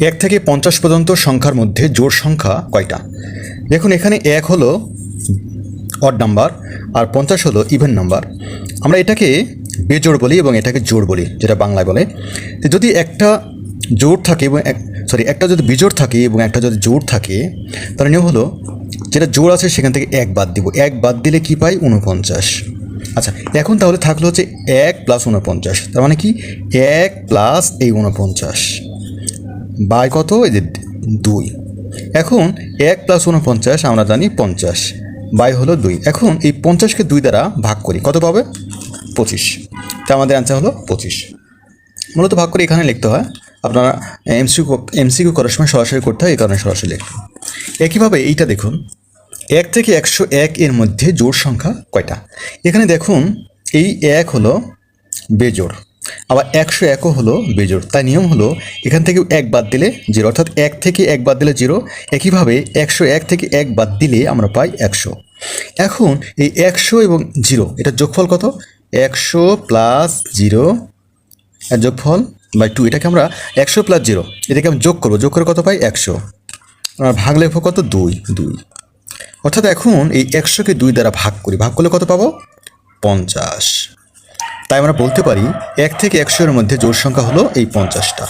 এক থেকে পঞ্চাশ পর্যন্ত সংখ্যার মধ্যে জোড় সংখ্যা কয়টা? দেখুন, এখানে এক হলো অড নাম্বার আর পঞ্চাশ হলো ইভেন নাম্বার আমরা এটাকে বেজোড় বলি এবং এটাকে জোড় বলি, যেটা বাংলায় বলে। যদি একটা জোড় থাকে এবং এক সরি একটা যদি বিজোড় থাকে এবং একটা যদি জোড় থাকে, তার নিয়ম হলো যেটা জোড় আছে সেখান থেকে এক বাদ দিব। এক বাদ দিলে কি পাই? উনপঞ্চাশ আচ্ছা এখন তাহলে থাকল হচ্ছে এক প্লাস উনপঞ্চাশ তার মানে কি? এক প্লাস এই উনপঞ্চাশ বাই কত? এই যে দুই। এখন এক প্লাস উনপঞ্চাশ আমরা জানি পঞ্চাশ। বাই হলো দুই। এখন এই পঞ্চাশকে দুই দ্বারা ভাগ করি। কত পাবে? পঁচিশ। তা আমাদের অ্যান্সার হলো পঁচিশ। মূলত ভাগ করে এখানে লিখতে হয়। আপনারা এমসিকিউ এমসিকিউ করার সময় সরাসরি করতে হয়, এই কারণে সরাসরি লিখুন একইভাবে এইটা দেখুন। এক থেকে একশো এক এর মধ্যে জোড় সংখ্যা কয়টা? এখানে দেখুন, এই এক হলো বেজোড়। আবার একশো একও হলো বেজোড়। তাই নিয়ম হলো এখান থেকে এক বাদ দিলে জিরো, অর্থাৎ এক থেকে এক বাদ দিলে জিরো, একইভাবে একশো এক থেকে এক বাদ দিলে আমরা পাই একশো। এখন এই একশো এবং জিরো এটা যোগফল কত? একশো প্লাস জিরো যোগফল বাই টু, এটাকে আমরা একশো প্লাস জিরো, এটাকে আমি যোগ করব, যোগ করে কত পাই? একশো। আমরা ভাগ লেখবো কত? দুই দুই। অর্থাৎ এখন এই একশোকে দুই দ্বারা ভাগ করি, ভাগ করলে কত পাবো? পঞ্চাশ। তাই আমরা বলতে পারি এক থেকে একশোর মধ্যে জোড় সংখ্যা হলো এই পঞ্চাশটা।